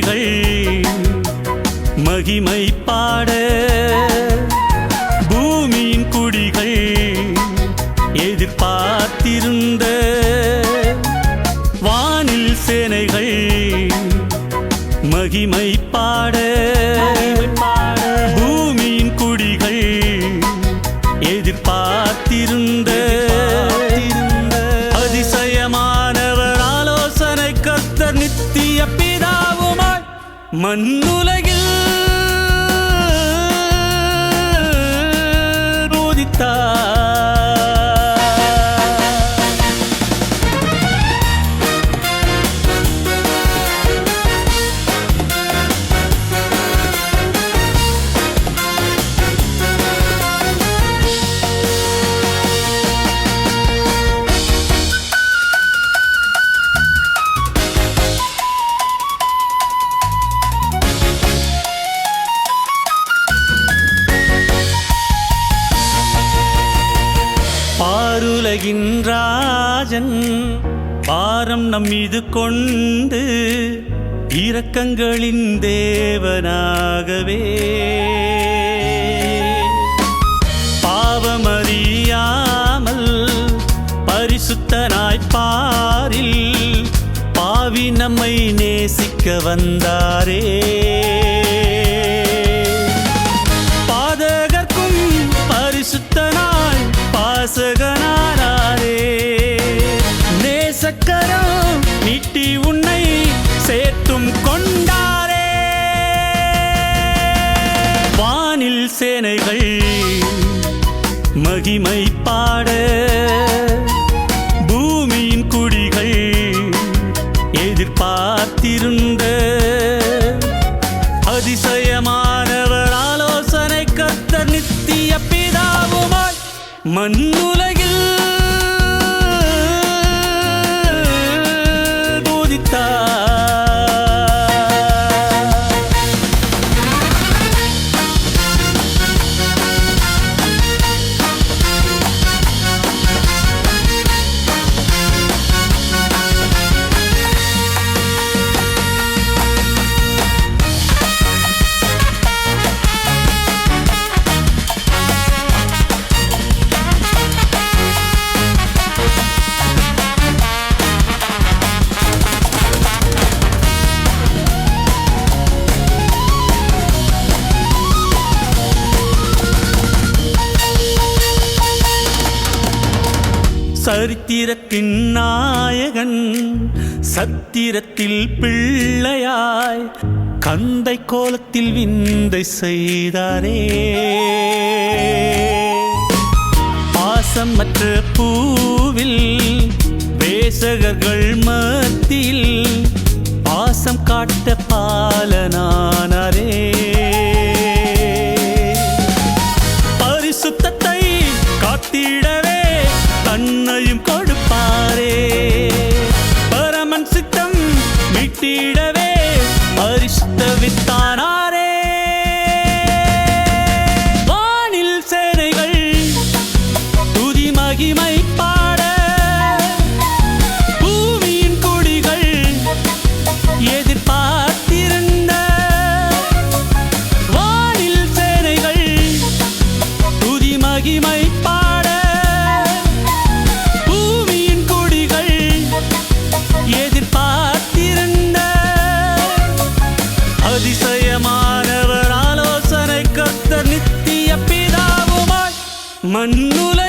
சேனைகள் மகிமை பாட பூமியின் குடிகள் எதிர்பார்த்திருந்த வானில் சேனைகள் மகிமை பாட பூமியின் குடிகள் எதிர்பார்த்திருந்த அதிசயமானவர் ஆலோசனை கர்த்தர் நித்திய பிதாவுமாய் மண்ணுலகில் போதித்தார் உலகின் ராஜன். பாரம் நம் மீது கொண்டு இரக்கங்களின் தேவனாகவே. பாவமறியாமல் பரிசுத்தனாய் பாரில் பாவி நம்மை நேசிக்க வந்தாரே. மகிமை பாட. சரித்திரத்தின் நாயகன் சத்திரத்தில் பிள்ளையாய் கந்தை கோலத்தில் விந்தை செய்தாரே. பாசமற்ற பூவில் வேசகர்கள் மத்தியில் பாசம் காட்ட பால পারে மாணவர் ஆலோசனை கத்த நித்திய பிதாவுமாய். மண்ணுலகில்